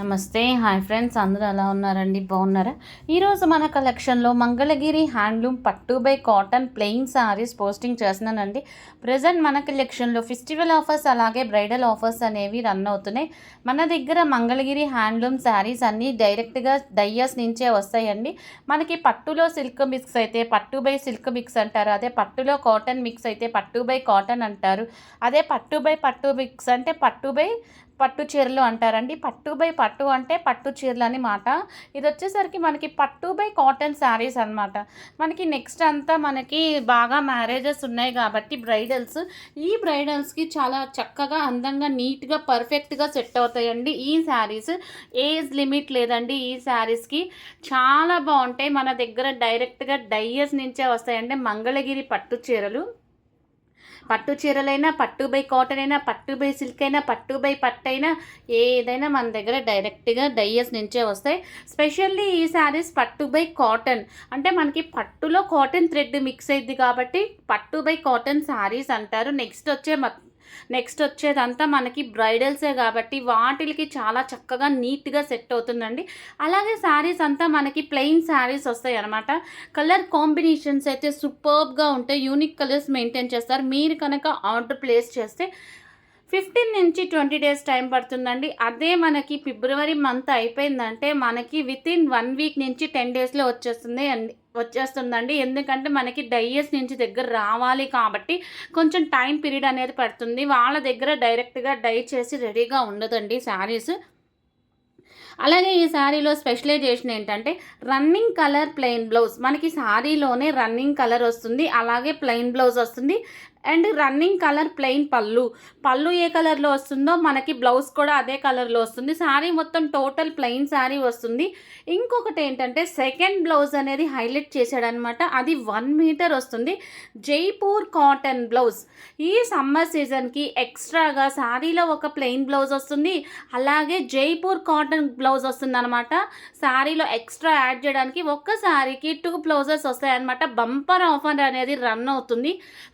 నమస్తే hi friends అందరూ ఎలా ఉన్నారండి? బాగున్నారా? ఈరోజు మన కలెక్షన్లో మంగళగిరి హ్యాండ్లూమ్ పట్టు by cotton plain saris posting చేస్తున్నానండి. ప్రజెంట్ మన కలెక్షన్లో ఫెస్టివల్ ఆఫర్స్ అలాగే బ్రైడల్ ఆఫర్స్ అనేవి రన్ అవుతున్నాయి. మన దగ్గర మంగళగిరి హ్యాండ్లూమ్ శారీస్ అన్నీ డైరెక్ట్గా డయ్యస్ నుంచే వస్తాయండి. మనకి పట్టులో సిల్క్ మిక్స్ అయితే పట్టు బై సిల్క్ మిక్స్ అంటారు అదే పట్టులో కాటన్ మిక్స్ అయితే పట్టు బై కాటన్ అంటారు అదే పట్టు బై పట్టు మిక్స్ అంటే పట్టు బై పట్టు చీరలు అంటారండి. పట్టు బై పట్టు అంటే పట్టు చీరలు అని మాట. ఇది వచ్చేసరికి మనకి పట్టు బై కాటన్ శారీస్ అనమాట మనకి నెక్స్ట్ అంతా మనకి బాగా మ్యారేజెస్ ఉన్నాయి కాబట్టి బ్రైడల్స్. ఈ బ్రైడల్స్కి చాలా చక్కగా అందంగా నీట్గా పర్ఫెక్ట్గా సెట్ అవుతాయండి ఈ శారీస్. ఏజ్ లిమిట్ లేదండి ఈ శారీస్కి. చాలా బాగుంటాయి. మన దగ్గర డైరెక్ట్గా డయ్యస్ నుంచే వస్తాయండి. మంగళగిరి పట్టు చీరలు. పట్టు చీరలైనా పట్టు బై కాటన్ అయినా పట్టు బై సిల్క్ అయినా పట్టు బై పట్టు అయినా ఏదైనా మన దగ్గర డైరెక్ట్గా డయ్యస్ నుంచే వస్తాయి. స్పెషల్లీ ఈ శారీస్ పట్టు బై కాటన్. అంటే మనకి పట్టులో కాటన్ థ్రెడ్ మిక్స్ అయింది కాబట్టి పట్టు బై కాటన్ శారీస్ అంటారు. నెక్స్ట్ వచ్చే నెక్స్ట్ వచ్చేదంతా మనకి బ్రైడల్సే కాబట్టి వాటికి చాలా చక్కగా నీట్గా సెట్ అవుతుందండి. అలాగే శారీస్ అంతా మనకి ప్లెయిన్ శారీస్ వస్తాయి అనమాట కలర్ కాంబినేషన్స్ అయితే సూపర్బ్గా ఉంటాయి యూనిక్ కలర్స్ మెయింటైన్ చేస్తారు. మీరు కనుక ఆర్డర్ ప్లేస్ చేస్తే ఫిఫ్టీన్ నుంచి ట్వంటీ డేస్ టైం పడుతుందండి. అదే మనకి ఫిబ్రవరి మంత్ అయిపోయిందంటే మనకి విత్ ఇన్ వన్ వీక్ నుంచి టెన్ డేస్లో వచ్చేస్తుంది అండి వచ్చేస్తుందండి. ఎందుకంటే మనకి డైయస్ నుంచి దగ్గర రావాలి కాబట్టి కొంచెం టైం పీరియడ్ అనేది పడుతుంది. వాళ్ళ దగ్గర డైరెక్ట్గా డై చేసి రెడీగా ఉండదండి శారీస్. అలాగే ఈ శారీలో స్పెషలైజేషన్ ఏంటంటే రన్నింగ్ కలర్ ప్లెయిన్ బ్లౌజ్. మనకి శారీలోనే రన్నింగ్ కలర్ వస్తుంది. అలాగే ప్లెయిన్ బ్లౌజ్ వస్తుంది. And running colour plain pallu. Pallu ఏ కలర్లో వస్తుందో మనకి బ్లౌజ్ కూడా అదే కలర్లో వస్తుంది. శారీ మొత్తం టోటల్ ప్లెయిన్ శారీ వస్తుంది. ఇంకొకటి ఏంటంటే సెకండ్ బ్లౌజ్ అనేది హైలైట్ చేశాడనమాట అది వన్ మీటర్ వస్తుంది. Jaipur cotton blouse. ఈ సమ్మర్ సీజన్కి ఎక్స్ట్రాగా శారీలో ఒక ప్లెయిన్ బ్లౌజ్ వస్తుంది. అలాగే జైపూర్ కాటన్ బ్లౌజ్ వస్తుంది అనమాట శారీలో ఎక్స్ట్రా యాడ్ చేయడానికి ఒక్క శారీకి టూ బ్లౌజెస్ వస్తాయన్నమాట. బంపర్ ఆఫర్ అనేది రన్ అవుతుంది.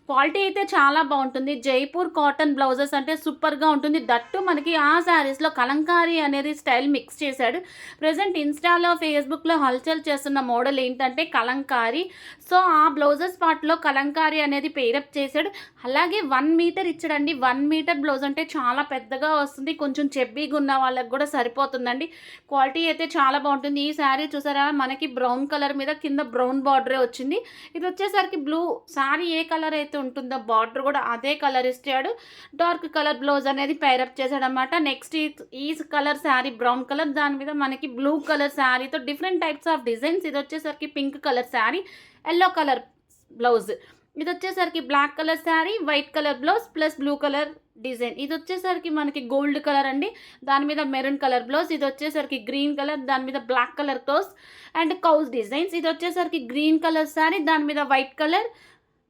క్వాలిటీ అయితే చాలా బాగుంటుంది. జైపూర్ కాటన్ బ్లౌజెస్ అంటే సూపర్గా ఉంటుంది. దట్టు మనకి ఆ శారీస్లో కలంకారీ అనేది స్టైల్ మిక్స్ చేశాడు. ప్రజెంట్ ఇన్స్టాలో ఫేస్బుక్లో హల్చల్ చేస్తున్న మోడల్ ఏంటంటే కలంకారీ. సో ఆ బ్లౌజెస్ పార్ట్లో కలంకారీ అనేది పేరప్ చేశాడు. అలాగే వన్ మీటర్ ఇచ్చాడండి. వన్ మీటర్ బ్లౌజ్ అంటే చాలా పెద్దగా వస్తుంది. కొంచెం చెబ్బీగా ఉన్న వాళ్ళకి కూడా సరిపోతుందండి. క్వాలిటీ అయితే చాలా బాగుంటుంది. ఈ శారీ చూసారా? మనకి బ్రౌన్ కలర్ మీద కింద బ్రౌన్ బార్డరే వచ్చింది. ఇది వచ్చేసరికి బ్లూ. శారీ ఏ కలర్ అయితే ఉంటుందో బార్డర్ కూడా అదే కలర్ ఇచ్చాడు. డార్క్ కలర్ బ్లౌజ్ అనేది పైరప్ చేశాడు అనమాట నెక్స్ట్ ఈ కలర్ శారీ బ్రౌన్ కలర్. దాని మీద మనకి బ్లూ కలర్ శారీతో డిఫరెంట్ టైప్స్ ఆఫ్ డిజైన్స్ ఇది వచ్చేసరికి pink colour sari yellow colour blouse. ఇది వచ్చేసరికి black colour sari white colour blouse plus blue colour design. ఇది వచ్చేసరికి మనకి గోల్డ్ కలర్ అండి. దాని మీద మెరూన్ కలర్ బ్లౌజ్ ఇది వచ్చేసరికి గ్రీన్ కలర్ దాని మీద black colour close and cows designs ఇది వచ్చేసరికి గ్రీన్ కలర్ శారీ దాని మీద వైట్ కలర్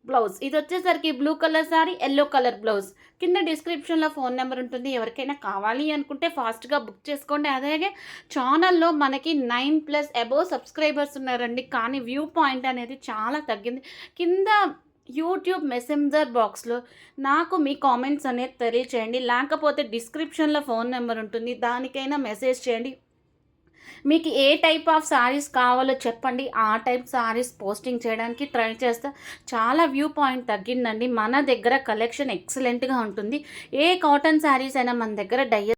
బ్లౌజ్. ఇది వచ్చేసరికి blue colour sari yellow colour blouse కింద డిస్క్రిప్షన్లో ఫోన్ నెంబర్ ఉంటుంది. ఎవరికైనా కావాలి అనుకుంటే ఫాస్ట్గా బుక్ చేసుకోండి. అలాగే ఛానల్లో మనకి నైన్ ప్లస్ అబోవ్ సబ్స్క్రైబర్స్ ఉన్నారండి. కానీ వ్యూ పాయింట్ అనేది చాలా తగ్గింది. కింద యూట్యూబ్ మెసెంజర్ బాక్స్లో నాకు మీ కామెంట్స్ అనేది తెలియచేయండి. లేకపోతే డిస్క్రిప్షన్లో ఫోన్ నెంబర్ ఉంటుంది. దానికైనా మెసేజ్ చేయండి. మీకు ఏ టైప్ ఆఫ్ శారీస్ కావాలో చెప్పండి. ఆ టైప్ శారీస్ పోస్టింగ్ చేయడానికి ట్రై చేస్తా. చాలా వ్యూ పాయింట్ తగ్గిందండి. మన దగ్గర కలెక్షన్ ఎక్సలెంట్గా ఉంటుంది. ఏ కాటన్ శారీస్ అయినా మన దగ్గర డై